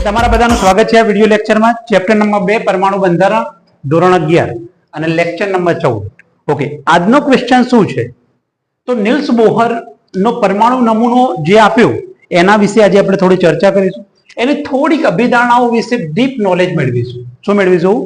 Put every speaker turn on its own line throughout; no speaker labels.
તમારા બધાનું સ્વાગત છે આ વીડિયો લેક્ચરમાં. ચેપ્ટર નંબર બે, પરમાણુ બંધારણ, ધોરણ અગિયાર અને લેક્ચર નંબર ચૌદ. ઓકે આજનો ક્વેશ્ચન શું છે? તો નિલ્સ બોહર નો પરમાણુ નમૂનો જે આપ્યો, એના વિશે આજે આપણે થોડી ચર્ચા કરીશું. એની થોડીક અભિધારણાઓ વિશે ડીપ નોલેજ મેળવીશું. શું મેળવીશું?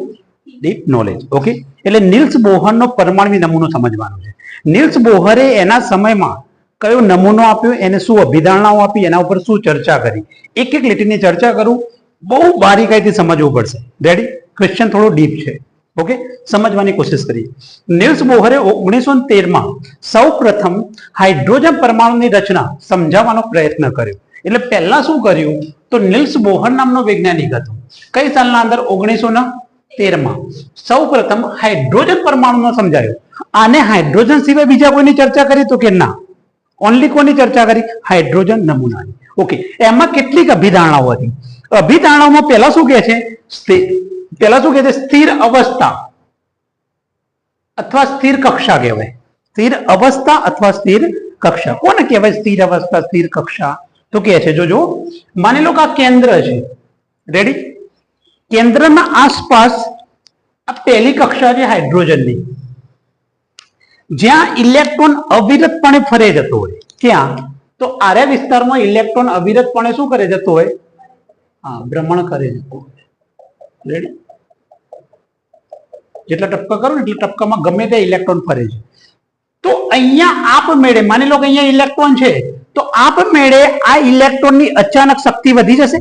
ડીપ નોલેજ ઓકે એટલે નિલ્સ બોહરનો પરમાણુ નમૂનો સમજવાનો છે. નિલ્સ બોહરે એના સમયમાં કયો નમૂનો આપ્યો, એને શું અભિધારણાઓ આપી, એના ઉપર શું ચર્ચા કરી? એક એક લીટીની ચર્ચા કરું. બહુ બારીકાઈથી સમજવું પડશે. રેડી ક્વેશ્ચન થોડો ડીપ છે. ઓકે સમજવાની કોશિશ કરીએ. નિલ્સ બોહરે ઓગણીસો તેરમાં સૌ પ્રથમ હાઇડ્રોજન પરમાણુની રચના સમજાવવાનો પ્રયત્ન કર્યો. એટલે પહેલા શું કર્યું? તો નિલ્સ બોહર નામનો વૈજ્ઞાનિક હતો. કઈ સાલના અંદર? ઓગણીસો ના તેરમાં. સૌ પ્રથમ હાઇડ્રોજન પરમાણુનો સમજાયો. આને હાઇડ્રોજન સિવાય બીજા કોઈની ચર્ચા કરી તો કે ના? ઓનલી કોની ચર્ચા કરી? હાઇડ્રોજન નમૂનાની. ઓકે એમાં કેટલીક અભિધારણાઓ હતી. અભિધારણાઓમાં પહેલા શું કહે છે? પહેલા શું કહે છે? સ્થિર અવસ્થા અથવા સ્થિર કક્ષા કહેવાય. સ્થિર અવસ્થા અથવા સ્થિર કક્ષા. કોને કહેવાય સ્થિર અવસ્થા, સ્થિર કક્ષા? તો કહે છે, જોજો. માની લો કે આ કેન્દ્ર છે. રેડી કેન્દ્રના આસપાસ આ પહેલી કક્ષા છે હાઇડ્રોજનની. જ્યાં ઇલેક્ટ્રોન અવિરતપણે ફરે જતો હોય ત્યાં તો આર્ય વિસ્તારમાં ઇલેક્ટ્રોન અવિરતપણે શું કરે જતો હોય? હા, ભ્રમણ કરે જતો હોય. જેટલા ટપકા કરો ને એટલે ટપકામાં ગમે તે ઇલેક્ટ્રોન ફરે છે. તો અહીંયા આપ મેળે, માની લો કે અહીંયા ઇલેક્ટ્રોન છે, તો આપ મેળે આ ઇલેક્ટ્રોનની અચાનક શક્તિ વધી જશે?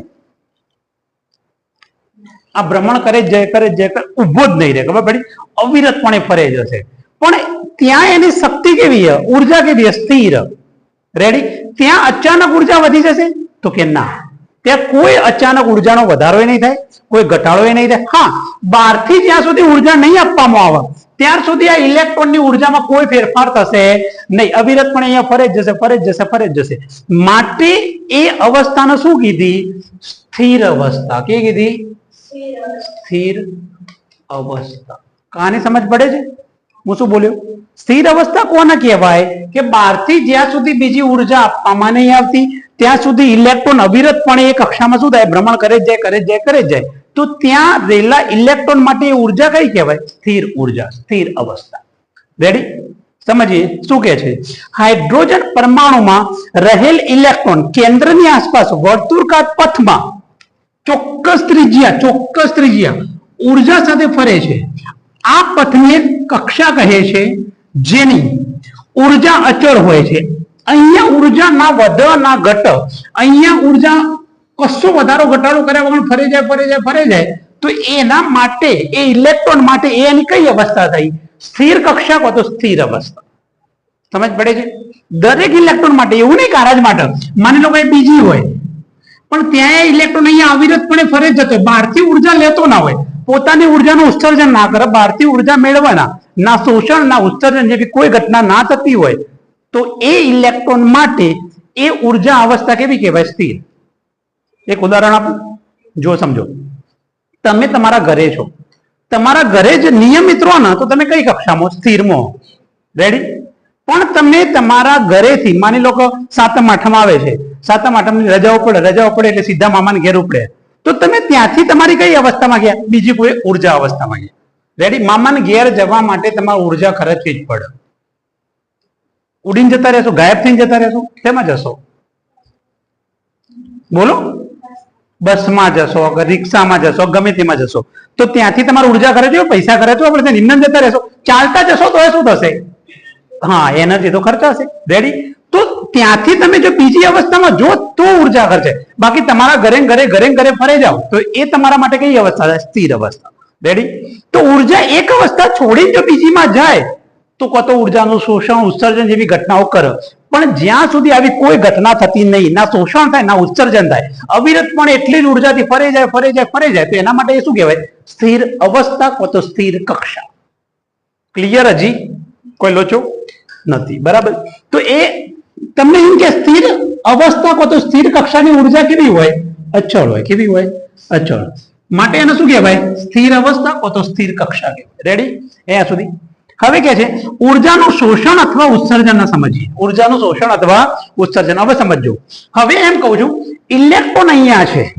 આ ભ્રમણ કરે, જય કરે જય કરે ઊભો જ નહીં રહે, ખબર પડી? અવિરતપણે ફરે જશે. પણ ત્યાં એની શક્તિ કેવી છે? ઊર્જા કેવી છે? સ્થિર. રેડી ત્યાં અચાનક ઊર્જા વધી જશે? તો કે ના. ત્યાં કોઈ અચાનક ઉર્જાનો વધારો નહીં થાય કોઈ ઘટાડો નહીં થાય. હા બહારથી જ્યાં સુધી ઊર્જા નહીં આપવામાં આવે ત્યાર સુધી આ ઇલેક્ટ્રોનની ઉર્જામાં કોઈ ફેરફાર થશે નહીં. અવિરત પણ અહીંયા ફરે જશે ફરે જશે ફરે જશે. માટે એ અવસ્થાને શું કીધી? સ્થિર અવસ્થા. કે કીધી? સ્થિર અવસ્થા. કાની સમજ પડે છે? હું શું બોલ્યો? સ્થિર અવસ્થા કોને કહેવાય? કે બહારથી જ્યાં સુધી બીજી ઊર્જા આપવામાં નહીં આવતી, ત્યાં સુધી ઇલેક્ટ્રોન અવિરતપણે એ કક્ષામાં શું થાય? ભ્રમણ કરે જાય કરે જાય કરે જાય. તો ત્યાં રહેલા ઇલેક્ટ્રોન માટે ઊર્જા કઈ કહેવાય? સ્થિર ઊર્જા, સ્થિર અવસ્થા. રેડી સમજીએ? શું કે છે? હાઇડ્રોજન પરમાણુમાં રહેલ ઇલેક્ટ્રોન કેન્દ્રની આસપાસ વર્તુળાકાર પથમાં ચોક્કસ ત્રિજ્યા ચોક્કસ ત્રિજ્યા ઊર્જા સાથે ફરે છે. આ પથને કક્ષા કહે છે. જેની ઊર્જા અચળ હોય છે. અહીંયા ઊર્જા ના ના ઘટ અહીંયા ઊર્જા કશો વધારો ઘટાડો કર્યા વગર ફરે જાય ફરે જાય ફરે જાય, તો એના માટે, એ ઇલેક્ટ્રોન માટે એની કઈ અવસ્થા થઈ? સ્થિર કક્ષા કહો તો સ્થિર અવસ્થા. સમજ પડે છે? દરેક ઇલેક્ટ્રોન માટે, એવું નહીં કારજ માટે. માની લો કઈ બીજી હોય. પણ ત્યાં ઇલેક્ટ્રોન અહીંયા અવિરતપણે ફરે જતો. બહારથી ઊર્જા લેતો ના હોય. પોતાની ઉર્જાનું ઉત્સર્જન ના કરે. બહારથી ઊર્જા મેળવવાના. ના શોષણ, ના ઉત્સર્જન જેવી કોઈ ઘટના ના થતી હોય, તો એ ઇલેક્ટ્રોન માટે એ ઊર્જા અવસ્થા કેવી કહેવાય? સ્થિર. એક ઉદાહરણ આપું. જો સમજો. તમે તમારા ઘરે છો. તમારા ઘરે જ નિયમિત રહો ને, તો તમે કઈ કક્ષામાં? સ્થિરમાં. રેડી પણ તમે તમારા ઘરેથી, માની લો કે સાતમ આઠમ આવે છે. સાતમ આઠમની રજાઓ પડે રજાઓ પડે એટલે સીધા મામાને ઘેર ઉપડે. તો તમે ત્યાંથી તમારી કઈ અવસ્થામાં ગયા? બીજી કોઈ ઊર્જા અવસ્થામાં ગયા. રેડી મામાને ઘેર જવા માટે તમારે ઊર્જા ખર્ચવી જ પડે. ઉડીને જતા રહેશો? ગાયબ થઈને જતા રહેશો? તેમાં જશો? બોલો. બસમાં જશો અગર રિક્ષામાં જશો ગમે તેમાં જશો. તો ત્યાંથી તમારે ઊર્જા ખર્ચવી પૈસા ખર્ચવા પડશે નિમ્ન જતા રહેશો. ચાલતા જશો તો શું થશે? હા, એનર્જી તો ખર્ચાશે. રેડી તો ત્યાંથી તમે જો બીજી અવસ્થામાં જો તો ઊર્જા ખર્ચે. બાકી તમારા ઘરે ઘરે ઘરે ઘરે ફરે જાઓ. તો એ તમારા માટે કઈ અવસ્થા? છે સ્થિર અવસ્થા. રેડી તો ઊર્જા એક અવસ્થા છોડીને જો બીજીમાં જાય, તો કતો ઉર્જાનું શોષણ, ઉત્સર્જન જેવી ઘટનાઓ કરે પણ જ્યાં સુધી આવી કોઈ ઘટના થતી નહીં, ના શોષણ થાય, ના ઉત્સર્જન થાય, અવિરત પણ એટલી જ ઉર્જાથી ફરે જાય ફરે જાય ફરે જાય, તો એના માટે એ શું કહેવાય? સ્થિર અવસ્થા કો તો સ્થિર કક્ષા. ક્લિયર હજી? કોઈ લોચો? નથી. બરાબર? તો એ તમને એમ કે સ્થિર અવસ્થા કો તો સ્થિર કક્ષાની ઊર્જા કેવી હોય? અચળ હોય. કેવી હોય? અચળ. માટે એને શું કહેવાય? સ્થિર અવસ્થા અથવા સ્થિર કક્ષા કહેવાય. રેડી અહીંયા સુધી. હવે કે છે, ઉર્જાનું શોષણ અથવા ઉત્સર્જન સમજીએ. ઉર્જાનું શોષણ અથવા ઉત્સર્જન. હવે સમજો હવે એમ કહું છું, ઇલેક્ટ્રોન અહીંયા છે.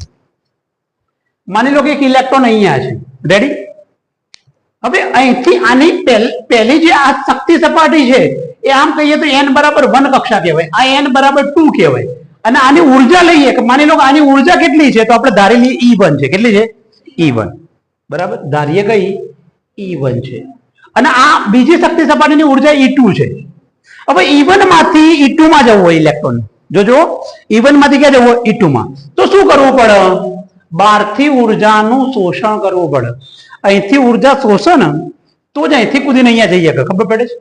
માની લો કે એક ઇલેક્ટ્રોન અહીંયા છે. રેડી હવે અહીંથી આની પહેલ- જે આ શક્તિ સપાટી છે, એ આમ કહીએ તો એન બરાબર વન કક્ષા કહેવાય. આ એન બરાબર ટુ કહેવાય. અને આની ઊર્જા લઈએ. કે માની લો આની ઊર્જા કેટલી છે, તો આપણે ધારેલી ઈ વન છે. કેટલી છે? ઈ વન બરાબર? ધારીએ કઈ ઈ વન છે. અને આ બીજી શક્તિ સપાટીની ઊર્જા ઈ ટુ છે. હવે ઈ માંથી ઈ ટુ માં જવું હોય ઇલેક્ટ્રોન જોજો ઈ માંથી ક્યાં જવું ઈ ટુ માં. તો શું કરવું પડે? બહારથી ઉર્જાનું શોષણ કરવું પડે. અહીંથી ઊર્જા શોષણ, તો જ અહીંથી કૂદીને અહીંયા જઈએ ખબર પડે છે?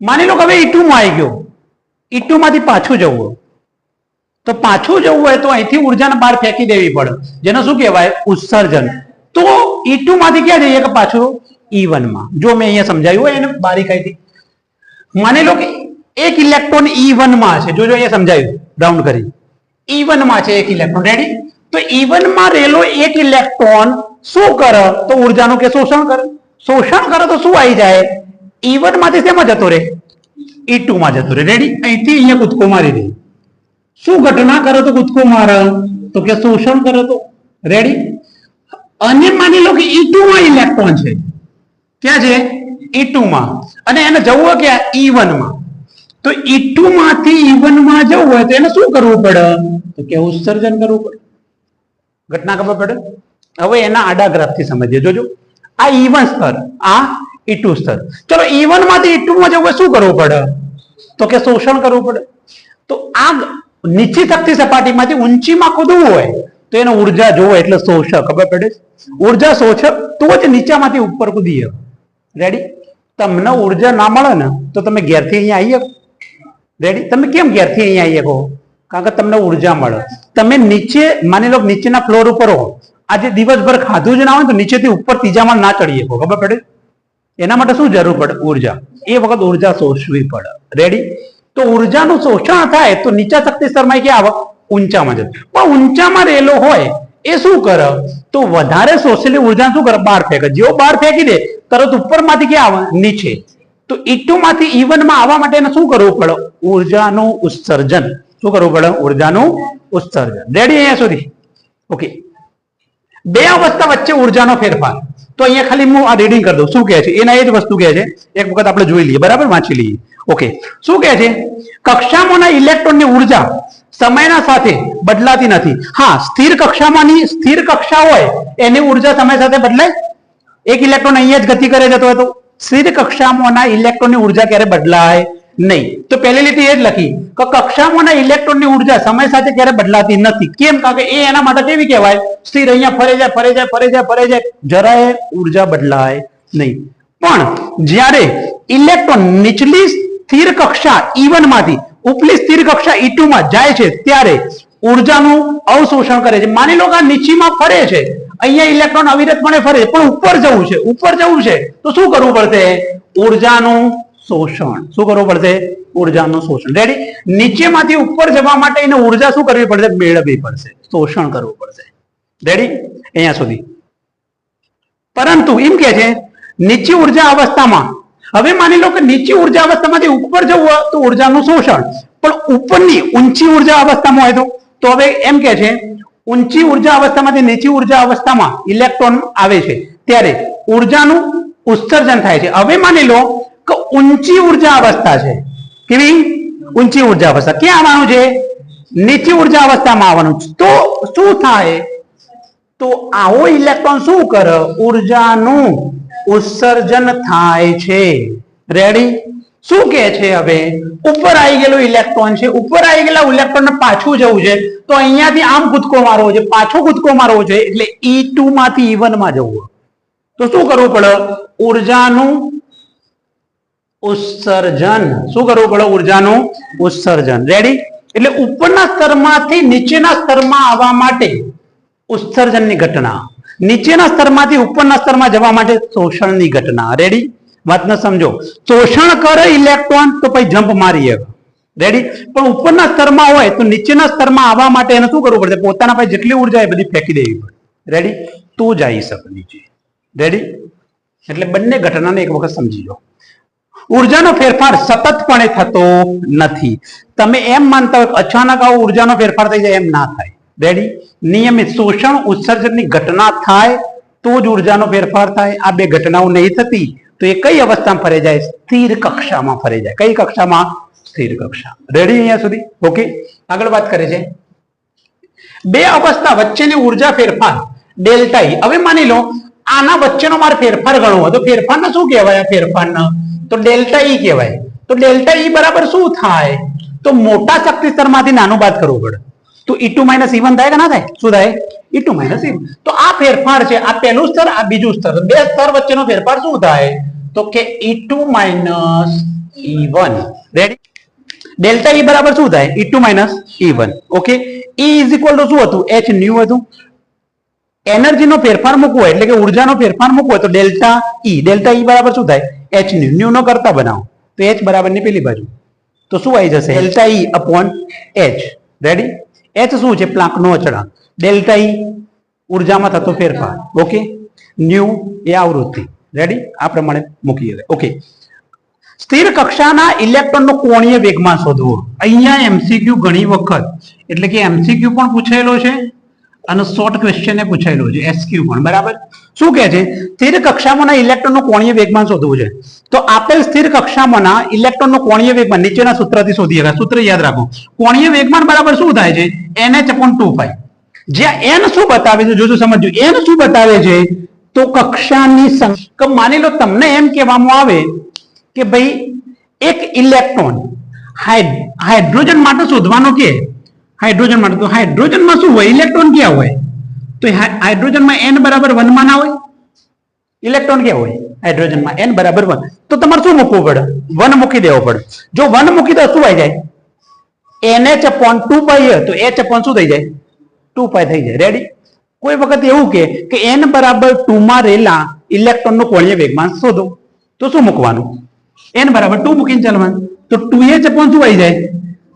માની લો કે હવે ઈ ટુ માં આવી ગયો. ઈ ટુ માંથી પાછું જવું. તો પાછું જવું હોય તો અહીંથી ઉર્જાને બહાર ફેંકી દેવી પડે. જેને શું કહેવાય? ઉત્સર્જન. તો ઈ ટુ માંથી ક્યાં જઈએ કે પાછું? ઈ માં. જો મેં અહીંયા સમજાયું હોય એને બારીકાઈથી માની લો કે એક ઇલેક્ટ્રોન ઈ માં છે. જોજો અહીંયા સમજાયું. રાઉન્ડ કરી. ઈ માં છે એક ઇલેક્ટ્રોન રેડી તો ઈ માં રહેલો એક ઇલેક્ટ્રોન શું કરે? તો ઉર્જાનું કે શોષણ કરે? શોષણ કરે તો શું આવી જાય? ઈ માંથી શેમાં જતો રહે? ઈ ટુ માં જતો રહે. રેડી અહીંથી અહીંયા કૂદકો મારી દે. શું ઘટના કરે તો કૂદકો મારે? તો કે શોષણ કરે તો. રેડી અને માની લો કે ઈ માં ઇલેક્ટ્રોન છે. ક્યાં છે? ઈ માં અને એને જવું હોય કે ઈ તો ઈ માંથી જવું હોય તો એને શું કરવું પડે? તો કે ઉત્સર્જન કરવું પડે. ઘટના ખબર પડે? હવે એના આડા ગ્રાફથી સમજીએ. જોજો. આ ઈ સ્તર, આ ઈ સ્તર. ચલો, ઈ માંથી ઈ માં જવું હોય શું કરવું પડે? તો કે શોષણ કરવું પડે. તો આ નીચી તકતી સપાટીમાંથી ઊંચીમાં કૂદવું હોય, તો એને ઊર્જા જોવો એટલે શોષક. ખબર પડે? ઊર્જા શોષક તો જ નીચામાંથી ઉપર કૂદીએ રેડી તમને ઊર્જા ના મળે ને, તો તમે ઘેરથી અહીંયા આવી શકો. રેડી તમે કેમ ઘેરથી અહીંયા આવી શકો? કારણ કે તમને ઊર્જા મળે. તમે નીચે, માની લો નીચેના ફ્લોર ઉપર હો. આજે દિવસભર ખાધું જ ના હોય તો નીચેથી ઉપર ત્રીજામાં ના ચડી શકો. ખબર પડે? એના માટે શું જરૂર પડે? ઊર્જા. એ વખત ઊર્જા શોષવી પડે. રેડી તો ઉર્જાનું શોષણ થાય તો નીચા શક્તિ સ્તરમાં ક્યાં આવે? ઊંચામાં જતું. પણ ઊંચામાં રહેલો હોય, એ શું કરે? તો વધારે શોષેલી ઊર્જા શું કરે? બહાર ફેંકે. જેવો બહાર ફેંકી દે, તરત ઉપરમાંથી ક્યાં આવે? નીચે. તો ઈટુમાંથી ઇવનમાં આવવા માટે શું કરવું પડે? ઉર્જાનું ઉત્સર્જન. શું કરવું પડે? ઉર્જાનું ઉત્સર્જન. રેડી અહીંયા સુધી? ઓકે બે અવસ્થા વચ્ચે ઉર્જાનો ફેરફાર. તો અહીંયા ખાલી હું આ રીડિંગ કરી દઉં. શું કહે છે? એના એ જ વસ્તુ કહે છે. એક વખત આપણે જોઈ લઈએ. બરાબર? વાંચી લઈએ. ઓકે શું કહે છે? કક્ષામાંના ઇલેક્ટ્રોનની ઊર્જા સમયના સાથે બદલાતી નથી. હા, સ્થિર કક્ષામાંની સ્થિર કક્ષા હોય, એની ઊર્જા સમય સાથે બદલાય? એક ઇલેક્ટ્રોન અહીંયા જ ગતિ કરે જતો હતો. સ્થિર કક્ષામાંના ઇલેક્ટ્રોનની ઊર્જા ક્યારે બદલાય? નહીં. તો પહેલી લીટી એ જ લખી કે કક્ષામાંના ઇલેક્ટ્રોનની ઊર્જા સમય સાથે ક્યારે બદલાતી નથી. કેમ? કારણ કે એ એના માટે કેવી કહેવાય? સ્થિર અહીંયા ફરે જાય ફરે જાય ફરે જાય ફરે જાય. જરાય ઊર્જા બદલાય નહીં. પણ જ્યારે ઇલેક્ટ્રોન નીચલી સ્થિર કક્ષા ઇવનમાંથી ઉપલી સ્થિર કક્ષા ઈ માં જાય છે, ત્યારે ઉર્જાનું અવશોષણ કરે છે. માની લો કે આ નીચીમાં ફરે છે. અહીંયા ઇલેક્ટ્રોન અવિરતપણે ફરે પણ ઉપર જવું છે. ઉપર જવું છે તો શું કરવું પડશે? ઉર્જાનું શોષણ. શું કરવું પડશે? ઉર્જાનું શોષણ. રેડી નીચેમાંથી ઉપર જવા માટે એને ઊર્જા શું કરવી પડશે? મેળવવી પડશે. શોષણ કરવું પડશે. રેડી અહીંયા સુધી. પરંતુ એમ કે છે, નીચી ઊર્જા અવસ્થામાં. હવે માની લો કે નીચી ઊર્જા અવસ્થામાંથી ઉપર જવું હોય તો ઉર્જાનું શોષણ. પણ ઉપરની ઊંચી ઊર્જા અવસ્થામાં હોય તો? તો હવે એમ કે છે, ઊંચી ઊર્જા અવસ્થામાંથી નીચી ઊર્જા અવસ્થામાં ઇલેક્ટ્રોન આવે છે. ત્યારે ઉર્જાનું ઉત્સર્જન થાય છે. હવે માની લો ઊંચી ઊર્જા અવસ્થા છે. કેવી? ઊંચી ઊર્જા અવસ્થા. ક્યાં આવવાનું છે? નીચી ઊર્જા અવસ્થામાં આવવાનું છે. તો શું થાય? તો આવો ઇલેક્ટ્રોન શું કરે? ઉર્જાનું ઉત્સર્જન થાય છે. રેડી શું કે છે હવે? ઉપર આવી ગયેલો ઇલેક્ટ્રોન છે. ઉપર આવી ગયેલા ઇલેક્ટ્રોન પાછું જવું છે. તો અહીંયાથી આમ કૂદકો મારવો છે. પાછો કૂદકો મારવો છે. એટલે ઈ ટુ માંથી ઈ માં જવું તો શું કરવું પડે? ઉર્જાનું ઉત્સર્જન. શું કરવું પડે ઉર્જાનું? ઉત્સર્જન. રેડી એટલે ઉપરના સ્તરમાંથી નીચેના સ્તરમાં આવવા માટે ઉત્સર્જનની ઘટના. નીચેના સ્તરમાંથી ઉપરના સ્તરમાં જવા માટે શોષણની ઘટના. રેડી વાતને સમજો. શોષણ કરે ઇલેક્ટ્રોન તો પછી જમ્પ મારી રેડી પણ ઉપરના સ્તરમાં હોય તો નીચેના સ્તરમાં આવવા માટે એને શું કરવું પડશે પોતાના પાસે જેટલી ઊર્જા એ બધી ફેંકી દેવી પડે. રેડી તો જઈ શકે નીચે. રેડી એટલે બંને ઘટનાને એક વખત સમજી લો. ઉર્જાનો ફેરફાર સતતપણે થતો નથી. તમે એમ માનતા હોય અચાનક આવો ઉર્જાનો ફેરફાર થઈ જાય, એમ ના થાય. રેડી નિયમિત શોષણ, ઉત્સર્જનની ઘટના થાય, તો જ ઉર્જાનો ફેરફાર થાય. આ બે ઘટનાઓ નહીં થતી, તો એ કઈ અવસ્થામાં ફરે જાય? સ્થિર કક્ષામાં ફરે જાય. કઈ કક્ષામાં? સ્થિર કક્ષા. રેડી અહીંયા સુધી? ઓકે આગળ વાત કરે છે. બે અવસ્થા વચ્ચેની ઊર્જા ફેરફાર ડેલ્ટા હવે માની લો, આના વચ્ચેનો મારે ફેરફાર ગણવો તો ફેરફારને શું કહેવાય? ફેરફારને તો ડેલ્ટા ઈ કહેવાય. તો ડેલ્ટા ઈ બરાબર શું થાય? તો મોટા શક્તિ સ્તરમાંથી નાનું બાદ કરવું પડે. તો ઈ ટુ માઇનસ ઈ થાય કે ના થાય? શું થાય? ઈ ટુ માઇનસ ઈ તો આ ફેરફાર છે, આ પહેલું સ્તર, આ બીજું સ્તર. બે સ્તર વચ્ચેનો ફેરફાર શું થાય? તો કે E two minus even one ready delta E બરાબર શું થાય? E two minus E okay E is equal to શું હતું? એચ ન્યુ હતું. એનર્જીનો ફેરફાર મૂકવો એટલે કે ઉર્જાનો ફેરફાર મૂકવો તો ડેલ્ટા ઈ ડેલ્ટા ઈ બરાબર શું થાય? એચ ન્યુ ન્યુ નો કરતા બનાવો. તો એચ બરાબરની પેલી બાજુ. તો શું આવી જશે? Delta E upon H ready H શું છે? પ્લાન્કનો અચળાંક. ડેલ્ટા ઈ ઉર્જામાં થતો ફેરફાર. ઓકે ન્યુ એ આવૃત્તિ. રેડી આ પ્રમાણે મૂકીએ ઓકે સ્થિર કક્ષાના ઇલેક્ટ્રોનનો કોણીય વેગમાં શોધવો. અહીંયા એમસીક્યુ ઘણી વખત, એટલે કે એમસીક્યુ પણ પૂછાયેલો છે. અને શોર્ટ ક્વેશ્ચન એ પૂછાયેલો છે એસક્યુ પણ, બરાબર? શું કહે છે? સ્થિર કક્ષામાંના ઇલેક્ટ્રોનનું કોણીય વેગમાન શોધવું છે. તો આપેલ સ્થિર કક્ષામાંના ઇલેક્ટ્રોનનું કોણીય વેગમાન નીચેના સૂત્રથી શોધી શકાય સૂત્ર યાદ રાખો. કોણીય વેગમાન બરાબર શું થાય છે? NH upon 2 જ્યાં એન શું બતાવે છે? જોજો સમજો એન શું બતાવે છે? તો કક્ષાની માની લો તમને એમ કહેવામાં આવે કે ભાઈ, એક ઇલેક્ટ્રોન હાઇડ્રોજન માટે શોધવાનો કે? હાઇડ્રોજન માટે. તો હાઇડ્રોજનમાં શું હોય? ઇલેક્ટ્રોન ક્યાં હોય? તો હાઇડ્રોજનમાં એન બરાબર વનમાં ના હોય? ઇલેક્ટ્રોન ક્યાં હોય? હાઇડ્રોજનમાં એન બરાબર વન. તો તમારે શું મૂકવું પડે? વન મૂકી દેવો પડે. જો વન મૂકી દો શું આવી જાય? એનએચ upon 2 પાઈ તો એચ upon શું થઈ જાય? ટુ પાઈ થઈ જાય. રેડી કોઈ વખત એવું કે કે એન બરાબર 2 માં રહેલા ઇલેક્ટ્રોનનું કોણીય વેગમાન શોધો. તો શું મૂકવાનું? એન બરાબર ટુ મૂકીને ચાલવાનું. તો 2h upon શું આવી જાય?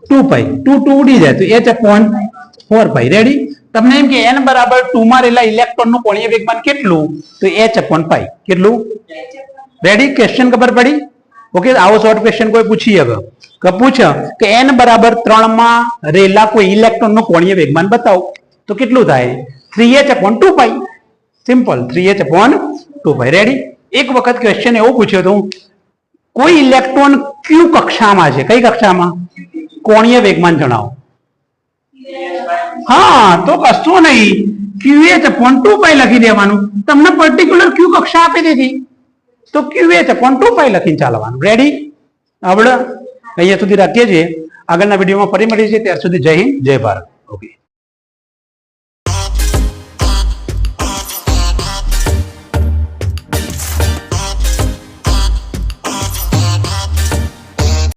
2 પાઈ 2 2 ઉડી જાય. તો h upon 4 પાઈ રેડી તમને એમ કે n બરાબર 2 માં રહેલા ઇલેક્ટ્રોનનું કોણીય વેગમાન કેટલું? તો h upon પાઈ કેટલું? રેડી ક્વેશ્ચન ખબર પડી? ઓકે આવો શોર્ટ ક્વેશ્ચન કોઈ પૂછી હવે. કે પૂછ કે n બરાબર 3 માં રહેલા કોઈ ઇલેક્ટ્રોનનું કોણીય વેગમાન બતાવો. તો કેટલું થાય? 3h upon 2 pi simple 3h upon 2 pi ready એક વખત ક્વેશ્ચન એવો પૂછ્યો હતો કોઈ ઇલેક્ટ્રોન ક્યુ કક્ષામાં છે? કઈ કક્ષામાં? કોણીય વેગમાન જણાવો. હા, તો કશો નહીં. ક્યુએચ પોન ટુ પાઈ લખી દેવાનું. તમને પર્ટિક્યુલર ક્યુ કક્ષા આપી દીધી. તો QH upon 2 પાઈ લખીને ચાલવાનું. રેડી આવડે? અહીંયા સુધી રાખીએ છીએ. આગળના વિડીયોમાં ફરી મળીએ છીએ ત્યાર સુધી જય હિન્દ, જય ભારત. ઓકે